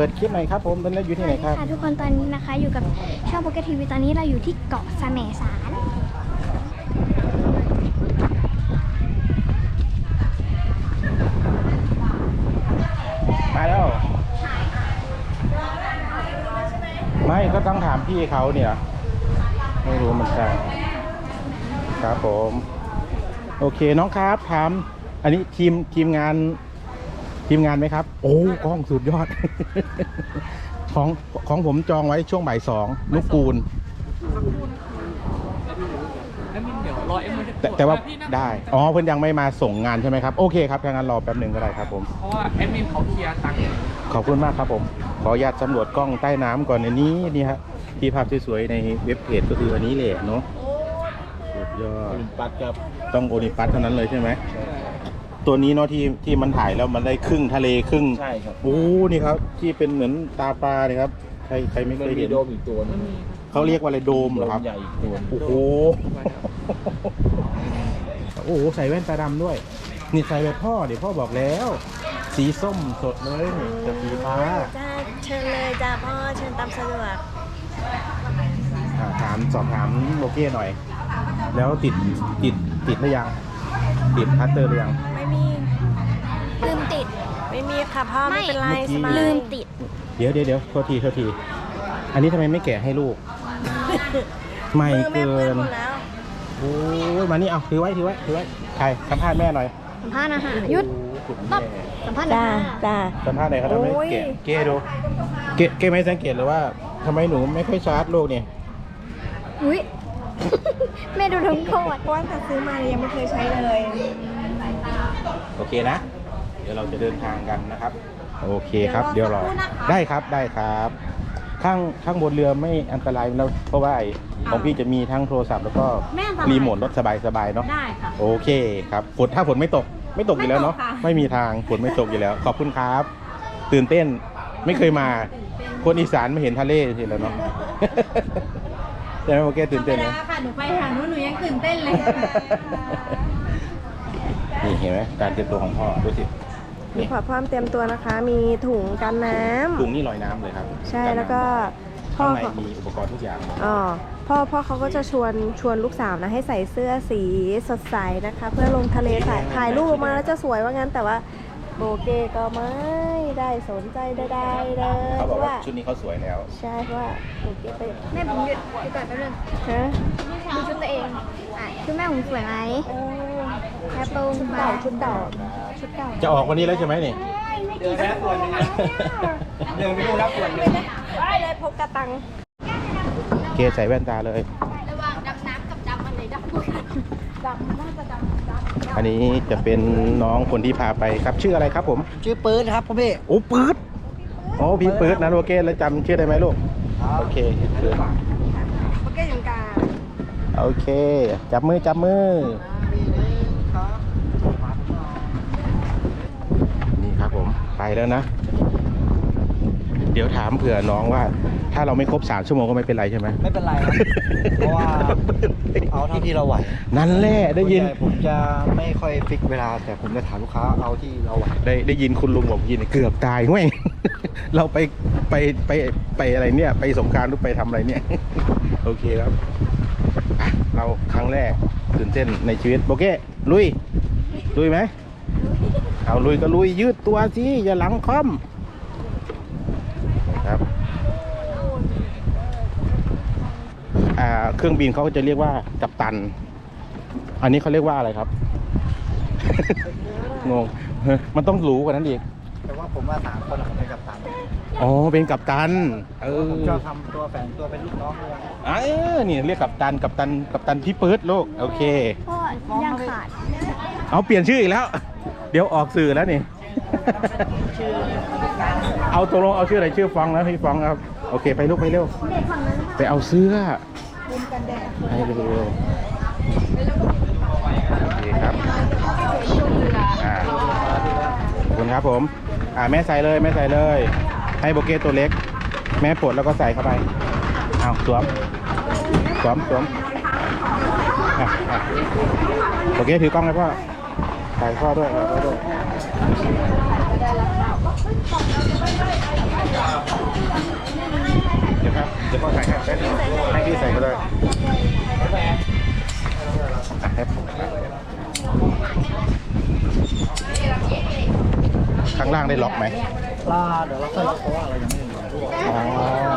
ปิดคลิปหน่อยครับผมตอนนี้อยู่ที่ไหนครับ ค่ะทุกคนตอนนี้นะคะอยู่กับช่องโปรแกรมทีวีตอนนี้เราอยู่ที่เกาะแสมสารมาแล้ว ไม่ก็ต้องถามพี่เขาเนี่ย ไม่รู้เหมือนกันครับผม โอเคน้องครับถาม อันนี้ทีมทีมงาน ทีมงานไหมครับ โอ้กล้องสุดยอด ของของผมจองไว้ช่วงบ่ายสองนุกกูลแอดมินเดี๋ยวรอเอ็มมันจะแต่แต่ว่าพี่นะได้ อ๋อเพิ่นยังไม่มาส่งงานใช่ไหมครับ โอเคครับถ้างั้นรอแป๊บหนึ่งก็ได้ครับผม เพราะว่าแอดมินเขาเคลียร์ตังค์ขอบคุณมากครับผม ขออนุญาตสำรวจกล้องใต้น้ำก่อนอันนี้นี่ฮะที่ภาพสวยๆในเว็บเพจก็คืออันนี้แหละเนาะสุดยอด ปัดครับ ต้องโอนิปัสเท่านั้นเลยใช่ไหม ตัวนี้เนาะที่ที่มันถ่ายแล้วมันได้ครึ่งทะเลครึ่งใช่ครับโอ้นี่ครับ ที่เป็นเหมือนตาปลาเนี่ยครับใครใครไม่เคมันยมีเห็นโดมอีกตัวหนึงเขาเรียกว่าอะไรโดมเหรอครับใหญ่อีกตัวหนึ่งโอ้โห โอ้โห ใส่แว่นตาดำด้วย นี่ใส่แบบพ่อเดี๋ยวพ่อบอกแล้ว สีส้มสดเลยนี่กับสีฟ้าจ้าเชิญเลยจ้าพ่อเชิญตามสะดวกอ่าถามสอบถามโลเก้หน่อย แล้วติดติดติดหรือยัง ติดพัตเตอร์หรือยัง ไม่มีลืมติดไม่มี ค่ะพ่อไม่ไม่เป็นไรเมื่อกี้ สบายลืมติด เดี๋ยวเดี๋ยวเดี๋ยวโทษทีโทษที อันนี้ทำไมไม่แกะให้ลูกไม่มือแม่เกิเปื้อนนหมดแล้วโอ้ยมานี่เอาถือไว้ถือไว้ถือไว้ใครสัมภาษณ์แม่หน่อยสัมภาษณ์นะคะหยุดโอ้คุณปั๊แม่บสัมภาษณ์หน่จ้าอยค่ะจ้า สัมภาษณ์หน่อยเขาทำไมโอ้ย แกะเก้ดูเก้เก้ไม่สังเกตเลยว่าทำไมหนูไม่ค่อยชาร์จลูกเนี่ยอุ้ย แม่ดูทั้งโทษเพราะว่าถ้าซื้อมายังไม่เคยใช้เลย โอเคนะเดี๋ยวเราจะเดินทางกันนะครับ โอเคครับ เดี๋ยวรอ ได้ครับได้ครับ ข้างข้างบนเรือไม่อันตรายแล้วเพราะว่าไอ้ของพี่จะมีทั้งโทรศัพท์แล้วก็รีโมทรถสบายๆเนาะ ได้ค่ะ โอเคครับฝนถ้าฝนไม่ตกไม่ตกอยู่แล้วเนาะ ไม่ตกค่ะ ไม่มีทางฝนไม่ตกอยู่แล้ว ขอบคุณครับ ตื่นเต้นไม่เคยมา คนอีสานไม่เห็นทะเลทีแล้วเนาะ ใช่ไหมโอเคตื่นเต้นไหมค่ะ หนูไปหาหนูหนูยังตื่นเต้นเลย นี่เห็นไหมการเตรียมตัวของพ่อดูสิ มีนี่ขอพร้อมเตรียมตัวนะคะ มีถุงกันน้ำ ถุงนี่ลอยน้ำเลยครับใช่นน้ำแล้วก็พ่อข้างในเขามีอุปกรณ์ทุกอย่างอ๋อพ่อพ่อเขาก็จะชวนชวนลูกสาวนะให้ใส่เสื้อสีสดใสนะคะ เพื่อลงทะเลถ่ายถ่ายรูปออกมาแล้วจะสวยว่างั้นแต่ว่าโบเกก็ไม่ได้สนใจใดๆเลยเขาเพบอกราะว่าว่าชุดนี้เขาสวยแล้ว ใช่เพราะว่าโบเกไปแม่ผมหยุดหยุดก่อนแป๊บนึงฮะดูชุดตัวเองอะชุดแม่ผมสวยไหมเออแค่ตูมชุดไปเก่าชุดเก่า ชุดเก่าจะออกวันนี้แล้วใช่ไหมนี่ เดินไปแล้วตัวนึงเดินไปดูแล้วตัวนึงได้เลยพกกระตัง เกใส่แว่นตาเลย ระหว่างดำน้ำกับดำอันไหนดำกว่ากันดำน่าจะดำดำอันนี้จะเป็นน้องคนที่พาไปครับชื่ออะไรครับผมชื่อปืนครับพ่อพี่โอ้ปื๊ดโอ้พี่ปื๊ดนะโอเคแล้วจำชื่อได้ไหมลูกโอเคปื๊ดโบเกอยู่กลางโอเค จับมือจับมือ นี่ครับผม ไปแล้วนะ เดี๋ยวถามเผื่อน้องว่า ถ้าเราไม่ครบสามชั่วโมงก็ไม่เป็นไรใช่ไหม ไม่เป็นไรครับ เพราะว่าเอาเท่าที่เราไหวนั่นแหละได้ยิน ส่วใหญ่ผมจะไม่ค่อยฟิกเวลา แต่ผมจะถามลูกค้าเอาที่เราไหวได้ได้ยินคุณลุงบอกยินเกือบตายเว้ย เราไปไปไปไปอะไรเนี่ย ไปสงกรารหรือไปทำอะไรเนี่ย โอเคครับอะเราครั้งแรกตื่นเต้นในชีวิตโอเคลุยลุยไหม เอาลุยก็ลุยยืดตัวสิอย่าหลังคอมนะครับอ่าเครื่องบินเขาก็จะเรียกว่ากัปตัน อันนี้เขาเรียกว่าอะไรครับ งงเฮ้ยมันต้องรู้กว่านั้นอีก แต่ว่าผมว่าสามคนผมเป็นกัปตัน อ๋อ เป็นกัปตัน เออผมชอบทำตัวแฝงตัวเป็นลูกน้องเลยเออนี่เรียกกัปตัน กัปตัน กัปตันพี่ปื๊ดลูกโอเคพ่อยังขาด เอาเปลี่ยนชื่ออีกแล้ว เดี๋ยวออกสื่อแล้วนี่ เอาตกลงเอาชื่ออะไรชื่อฟองแล้วพี่ฟองครับ โอเค ไปลูกไปเร็ว ไปเอาเสื้อให้เร็วโอเคครับอ่าขอบคุณครับผม อ่าแม่ใส่เลยแม่ใส่เลย ให้โบเก้ตัวเล็ก แม่ปลดแล้วก็ใส่เข้าไปเอาสวมสวมสวมโอเคถือกล้องเลยพ่อ ถ่ายพ่อด้วยถ่ายพ่อด้วยเดี๋ยวครับเดี๋ยวพ่อถ่ายให้แป๊บนึงให้พี่ใส่ก็ได้อะให้ผมข้างล่างได้ล็อกไหมลาเดี๋ยวเราค่อยล็อกเพราะว่าเรายังไม่ได้ล็อกอ๋อ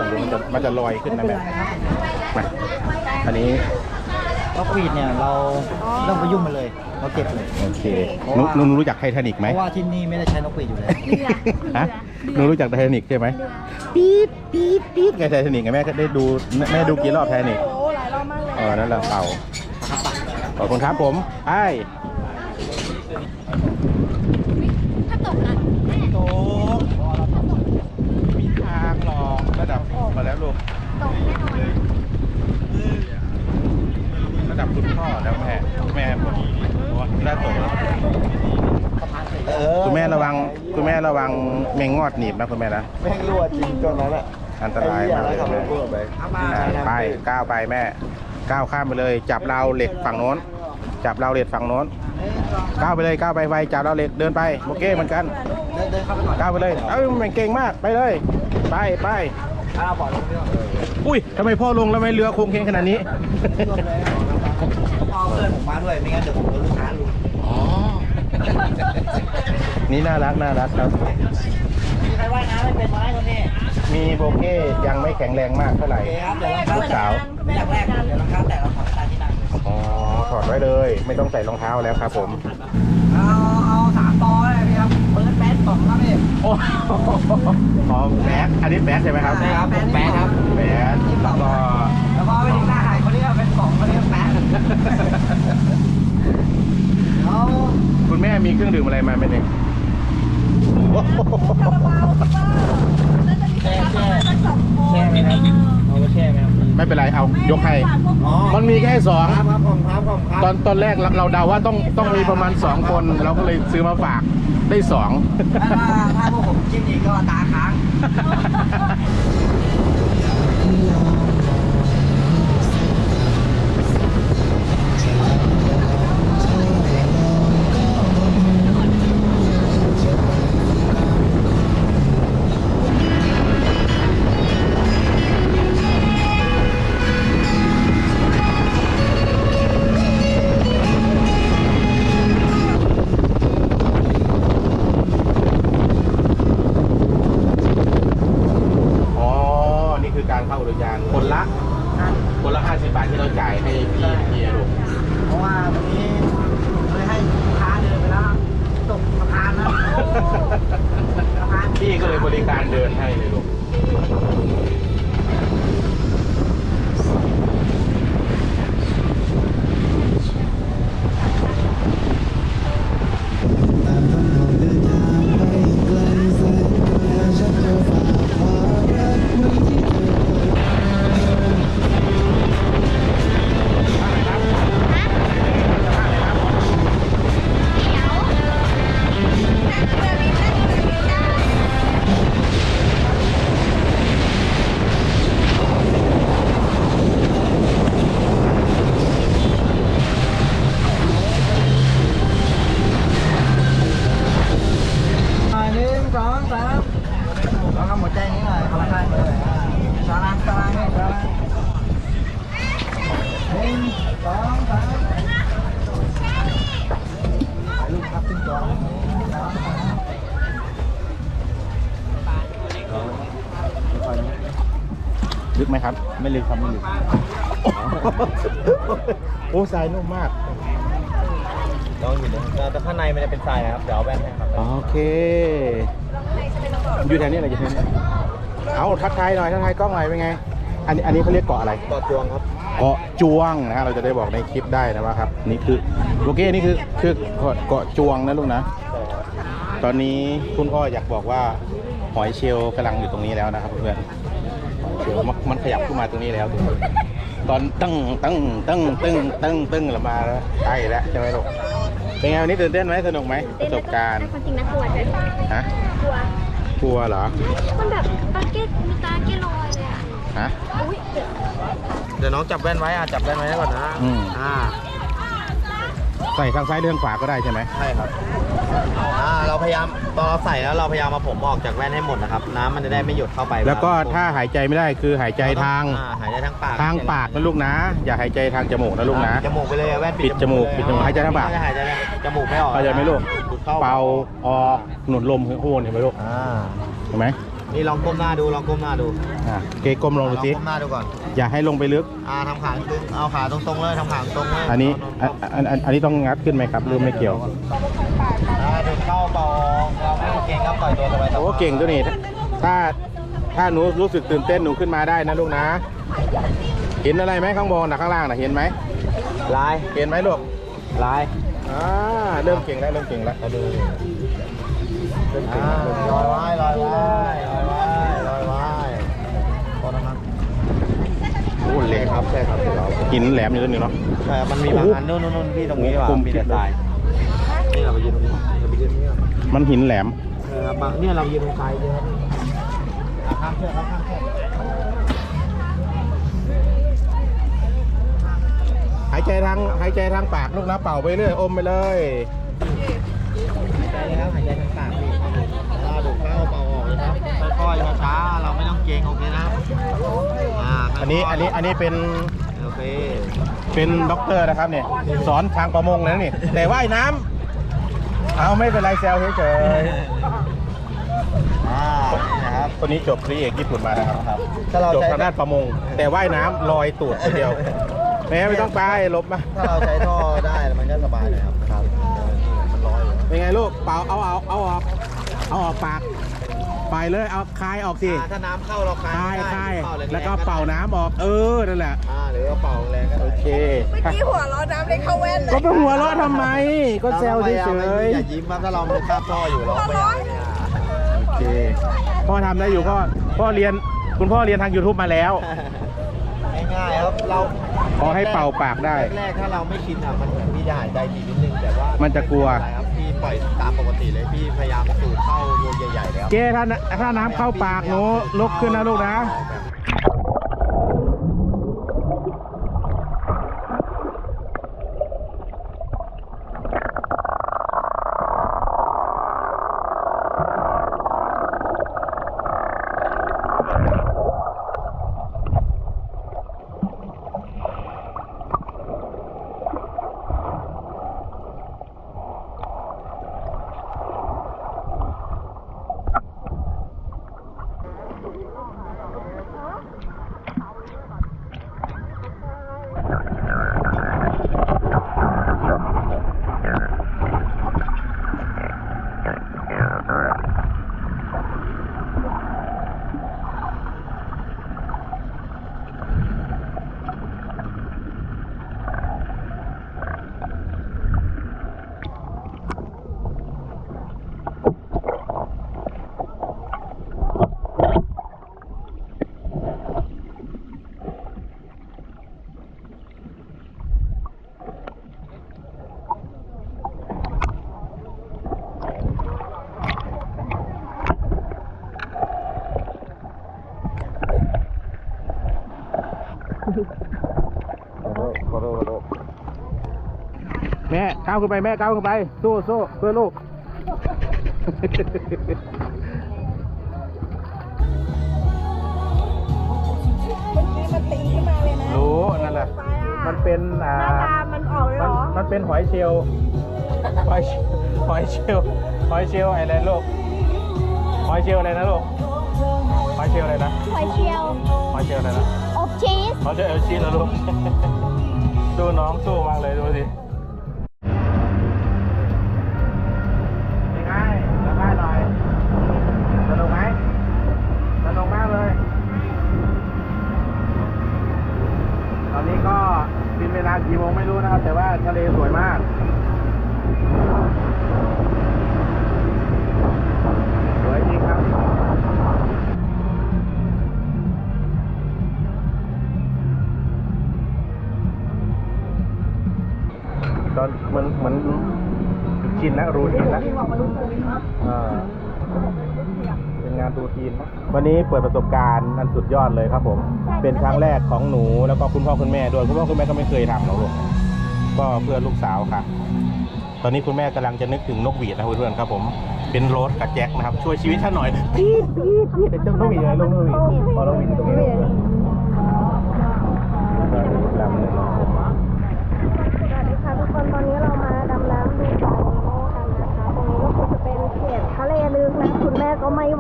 เดี๋ยวมันจะมันจะลอยขึ้นนะแม่มาอันนี้ ล็อกวีดเนี่ยเราไม่ต้องไปยุ่งมันเลย เราเก็บเลย โอเคหนุหนูรู้จักไททานิกไหมเพราะว่าที่นี่ไม่ได้ใช้นกหวีดอยู่แล้ว ฮะหนูรู้จักไททานิกใช่ไหมปี๊ดปี๊ดปี๊ดไงไททานิกไงแม่ก็ได้ดูแม่ดูกี่รอบไททานิกโอ้หลายรอบมากเลยเออนั่นแหละเป่าขอบคุณครับผมไอ้ถ้าตกอะแม่โตมีทางหรอกระดับมาแล้วลูกตกแน่นอน ระดับ คุณพ่อแล้วแม่แม่ผมว่าน่าตกแล้วคุณแม่ระวัง คุณแม่ระวังแมงงอดหนีบนะคุณแม่นะแม่งรั่วจริงตัวนั้นอะอันตรายมากเลยขับรแม่ถพ่วงไปอ่าไปก้าวไปแม่ก้าวข้ามไปเลย จับราวเหล็กฝั่งโน้น จับราวเหล็กฝั่งโน้นก้าวไปเลยก้าวไปไวจับราวเหล็กเดินไปโอเคเหมือนกันเดินเดินเข้าไปก่อนก้าวไปเลยเอ้ยมันเก่งมากไปเลย ไปไปอ้าวบอกลงพี่ก่อนอุ้ยทำไมพ่อลงแล้วไม่เรือโค้งเคงขนาดนี้พ่ อเพื่อนผมมาด้วยไม่งั้นเดี๋ยวผมโดนลูกค้าลุมอ๋อ นี่น่ารักน่ารักครับ มีใครว่ายน้ำไม่เป็นไหมคนนี้มีโบเก้ยังไม่แข็งแรงมากเท่าไหร่โอเคครับเดี๋ยวรองเท้าลูกสาวอยากแรกเดี๋ยวรองเท้าแตะเราขอตาที่นั่งอ๋อถอดไว้เลย ไม่ต้องใส่รองเท้าแล้วครับผม เอาเอาสามปอเลยพี่ครับเปิดแป๊ดสองครับพี่โอ้อ๋อแบดอันนี้แบดใช่ไหมครับใช่ครับผมแป๊ดครับแบดแล้วก็แล้วก็ไปถึงหน้าหายคนนี้ก็เป็นสองคนนี้ก็แป๊ดแล้ว คุณแม่มีเครื่องดื่มอะไรมาไหมเนี่ยแช่แช่แช่ไหมครับเอาไปแช่ไหมครับไม่เป็นไรเอายกให้มันมีแค่สองครับครับผมครับผมครับตอนตอนแรกเราเดาว่าต้องต้องมีประมาณสองคนเราก็เลยซื้อมาฝากได้สองถ้าถ้าพวกผมจิ้มอีกก็ตาค้าง นึ่งสองสามถ่ายรูปครับขึ้นจอลึกไหมครับ ไม่ลึกครับไม่ลึก โอ้ทรายนุ่มมากลองอยู่นะแต่ข้างในมันจะเป็นทรายนะครับ เดี๋ยวเอาแว่นให้ครับ โอเค อยู่แถวนี้อะไรอยู่แถวนี้เอาทักทายหน่อยทักทายกล้องหน่อยเป็นไง อันนี้อันนี้เขาเรียกเกาะอะไรต่อจวงครับ เกาะจวงนะฮะเราจะได้บอกในคลิปได้นะว่าครับนี่คือโอเคนี่คือคือเกาะเกาะจวงนะลูกนะ ตอนนี้คุณพ่ออยากบอกว่าหอยเชลล์กำลังอยู่ตรงนี้แล้วนะครับเพื่อนเชลมันมันขยับขึ้นมาตรงนี้แล้วตอนตั้งตั้งตั้งตั้งตั้งตั้งเรามาแล้วใกล้แล้วใช่ไหมลูกเป็นไงวันนี้ตื่นเต้นไหมสนุกไหมประสบการณ์จริงนะกลัวด้วยฮะกลัวกลัวเหรอมันแบบปาเก็ตมีตาเกลอยเลยอะฮะอุ้ย ดี๋ยวเดี๋ยวน้องจับแว่นไว้อะจับแว่นไว้ก่อนนะอืม อ่าใส่ทางซ้ายหรือทางขวาก็ได้ใช่ไหมใช่ครับอ่าเราพยายามตอนเราใส่แล้วเราพยายามมาผมออกจากแว่นให้หมดนะครับ น้ำมันจะได้ไม่หยดเข้าไปแล้วก็เรถ้าหายใจไม่ได้คือหายใจทางอ่หายใจทางปากทางปากนะลูกนะ อย่าหายใจทางจมูกนะลูกนะจมูกไปเลยแว่นปิดจมูกปิดจมูกหายใจทางปากหายใจจมูกไม่ออกเข้าใจไหมลูก ดูดเข้าเป่าออกหนุนลมข้างบนเห็นไหมลูกอ่า เห็นไหม นี่ลองก้มหน้าดูลองก้มหน้าดูอะเกก้มลงดูสิก้มหน้าดูก่อนอย่าให้ลงไปลึก อ่าทำขาตึงเอาขาตรงๆเลยทำขาตรงเลยอันนี้อันอันอันอันนี้ต้องงัดขึ้นไหมครับหรือไม่เกี่ยวอ่าดูดเข้าเบาเราไม่ต้องเก่งครับปล่อยตัวสบายๆโอ้เก่งตัวนี้ถ้าถ้าหนูรู้สึกตื่นเต้นหนูขึ้นมาได้นะลูกนะ เห็นอะไรไหมข้างบนนะข้างล่างนะเห็นไหมลายเห็นไหมลูกลายอ่าเริ่มเก่งแล้วเริ่มเก่งแล้วมาดูเริ่มเก่งอ่าแล้วเริ่มเก่งลอยแล้วไว้ลอยไว้ลอยไว้ลอยไว้พอนะครับ โอ้ เหล็กครับใช่ครับเดี๋ยวเราหินแหลมอยู่ตัวหนึงเนาะ ใช่ครับมันมีบางอันนู่นนู่นนู่นพี่ตรงนี้ดีกว่าผมมีแต่ทรายนี่เราไปยืนตรงนี้เราไปยืนตรงนี้ก่อนมันหินแหลม เออครับบางเนี่ยเรายืนตรงทรายเยอะครับอะข้ามเชือกครับข้ามเชือกหายใจทางหายใจทางปากลูกนะเป่าไปเรื่อยอมไปเลยหายใจนะครับหายใจทางปากพี่ ค่อยๆช้าๆเราไม่ต้องเกรงโอเคนะอ่าอันนี้อันนี้อันนี้เป็นโอเคเป็นด็อกเตอร์นะครับเนี่ยสอนทางประมงนะนี่แต่ว่ายน้ำเอาไม่เป็นไรแซวเฉยอ่านี่นะครับ ๆคนนี้จบปริเอกญี่ปุ่นมานะครับครับ ถ้าเราจบใช้ทางด้านประมง แต่ว่ายน้ำลอยตูดคนเดียวแม่ไม่ต้องไปหลบมาถ้าเราใช้ท่อได้มันก็สบายหนะครับครับมันร้อยอยู่เป็นไงลูกเป่าเอาเอาเอาออกเอาออกปาก ไปเลยเอาคายออกสิอ่าถ้าน้ำเข้าเราคลายคายไม่ได้คายเป่าแรงๆแล้วก็เป่าน้ำออก เออนั่นแหละอ่าหรือว่าเป่าแรงก็ได้โอเคที่หัวเราะน้ำเลยเข้าแว่นเลยก็ไปหัวเราะทำไม ก็แซวเฉยอย่ายิ้มครับถ้าเราไม่คาบท่ออยู่เราพยายามเนี่ยๆโอเคพ่อทำได้อยู่พ่อพ่อเรียนคุณพ่อเรียนทาง YouTube มาแล้ว ง่ายๆครับเราขอให้เป่าปากได้แรกๆถ้าเราไม่ชินอะมันเหมือนพี่จะหายใจทีนิดนึงแต่ว่ามัมันจะกลัวครับพี่ ปล่อยตามปกติเลยพี่พยายามสูดเข้ารูใหญ่ๆแล้ว เจ้ถ้าถ้าน้ำเข้าปากหนูลุกขึ้นนะลูกนะ แม่ ก้าวขึ้นไปแม่ก้าวขึ้นไป สู้สู้เพื่อลูกมันตีขึ้นมาเลยนะรู้นั่นแหละ มันเป็นอ่าหน้าตามันออกเลยเหมัรนอมันเป็นหอยเชลล์หอยเชลล์หอยเชลล์หอยเชลล์อะไรลูกหอยเชลล์อะไรนะลูกหอยเชลล์อะไรนะหอยเชียวหอยเชลล์อะไรนะอบชีส หอยเชลล์เอลชีแล้วลูก ดูน้องสู้มากเลยดูสิ เป็นเวลากี่โมงไม่รู้นะครับ แต่ว่าทะเลสวยมากสวยจริงครับตอนเหมือนเหมือนชินแล้วรูทีนแล้วอ่าเป็นงานรูทีนนะวันนี้เปิดประสบการณ์อันสุดยอดเลยครับผม เป็นครั้งแรกของหนูแล้วก็คุณพ่อคุณแม่ด้วยคุณพ่อคุณแม่ก็ไม่เคยทำหรอกลูกก็เพื่อลูกสาวค่ะ ตอนนี้คุณแม่กำลังจะนึกถึงนกหวีดนะเพื่อนๆครับผม เป็นโรสกับแจ็คนะครับ ช่วยชีวิตท่านหน่อยปี๊ดปี๊ดปี๊ดเดี๋ยวเจ้านกหวีดเลยลูกนกหวีดพอนกหวีดอยู่ตรงนี้แล้วก็อีกลำ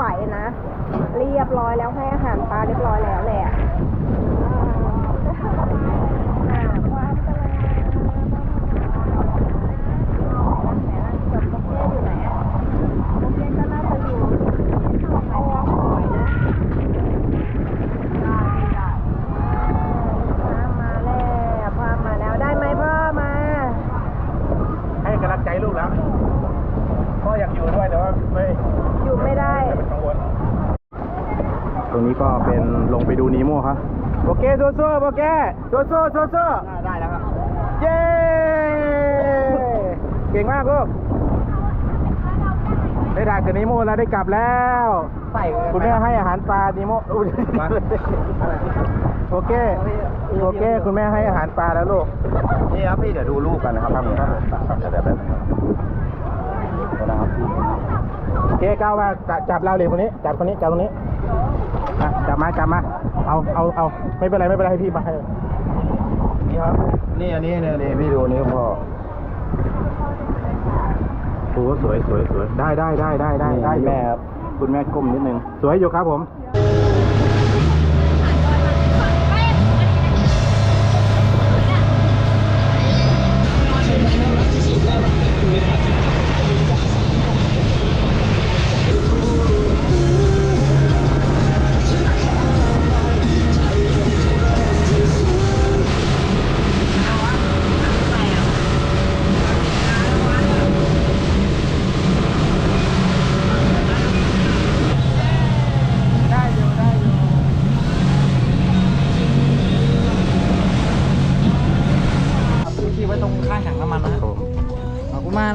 ไม่ไหวนะ เรียบร้อยแล้วให้อาหารปลาเรียบร้อยแล้วแหละอ่าความกำลังแบบโอเคอยู่ไหนอะโอเคก็น่าจะอยู่เอาออกหน่อยนะได้ได้มาแล้วพ่อมาแล้วได้ไหมพ่อมา ให้กำลังใจลูกแล้วพ่ออยากอยู่ด้วยแต่ว่าไม่ อยู่ไม่ได้ เป็นกังวล ตรงนี้ก็เป็นลงไปดูนีโม่ครับโอเคโซโซ่โอเคโซโซ่โซโซ่ได้แล้วครับ เย้เก่งมากลูกได้ถ่ายกับนีโม่แล้วได้กลับแล้วใส่คุณแม่ให้อาหารปลานีโม่อุ๊ยโอเคโอเค คุณแม่ให้อาหารปลาแล้วลูกนี่ครับพี่เดี๋ยวดูรูปกันนะครับครับผมครับเดี๋ยวเดี๋ยวเดี๋ยวเดี๋ยวนะครับโอเคก้าวมาจับจับเราเลยคนนี้จับคนนี้จับตรงนี้อะ จับมาจับมา เอาเอาเอาไม่เป็นไรไม่เป็นไรให้พี่มาให้นี่ครับ นี่อันนี้เนี่ยนี่พี่ดูนี่พ่อโอ้สวยสวยสวยได้ได้ได้ได้ได้ได้อยู่แม่ครับคุณแม่ก้มนิดนึง สวยอยู่ครับผม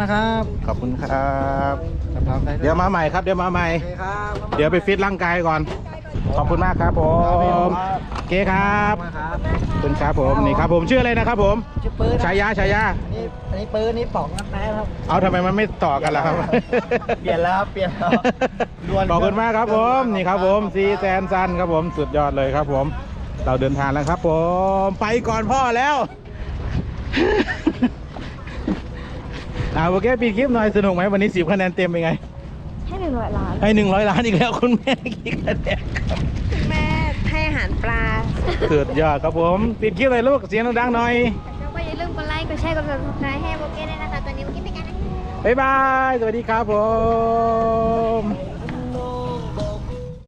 นะครับ ขอบคุณครับครับได้เดี๋ยวมาใหม่ครับ เดี๋ยวมาใหม่โอเคครับเดี๋ยวไปฟิตร่างกายก่อน ขอบคุณมากครับผมโอเคครับขอบคุณครับขอบคุณครับผมนี่ครับผมชื่ออะไรนะครับผมชื่อปืนฉายาฉายาอันนี้อันนี้ปืนนี่ป๋องนะแป๊ครับเอาทำไมมันไม่ต่อกันล่ะครับเปลี่ยนแล้วครับเปลี่ยนแล้วด่วนขอบคุณมากครับผมนี่ครับผมซีแซนซันครับผมสุดยอดเลยครับผม เราเดินทางแล้วครับผมไปก่อนพ่อแล้ว อ่าโอเคปิดคลิปหน่อยสนุกไหมวันนี้สิบคะแนนเต็มเป็นไง ให้หนึ่งร้อยล้านให้หนึ่งร้อยล้านอีกแล้วคุณแม่กี่คะแนนครับแม่ให้อาหารปลาสุดยอดครับผมปิดคลิปเลยลูกเสียงดังๆหน่อยแล้วก็อย่าลืมกดไลค์กดแชร์กด subscribe ให้โบเก้ด้วยนะคะตอนนี้โบเก้ไปกันนะบ๊ายบายสวัสดีครับผม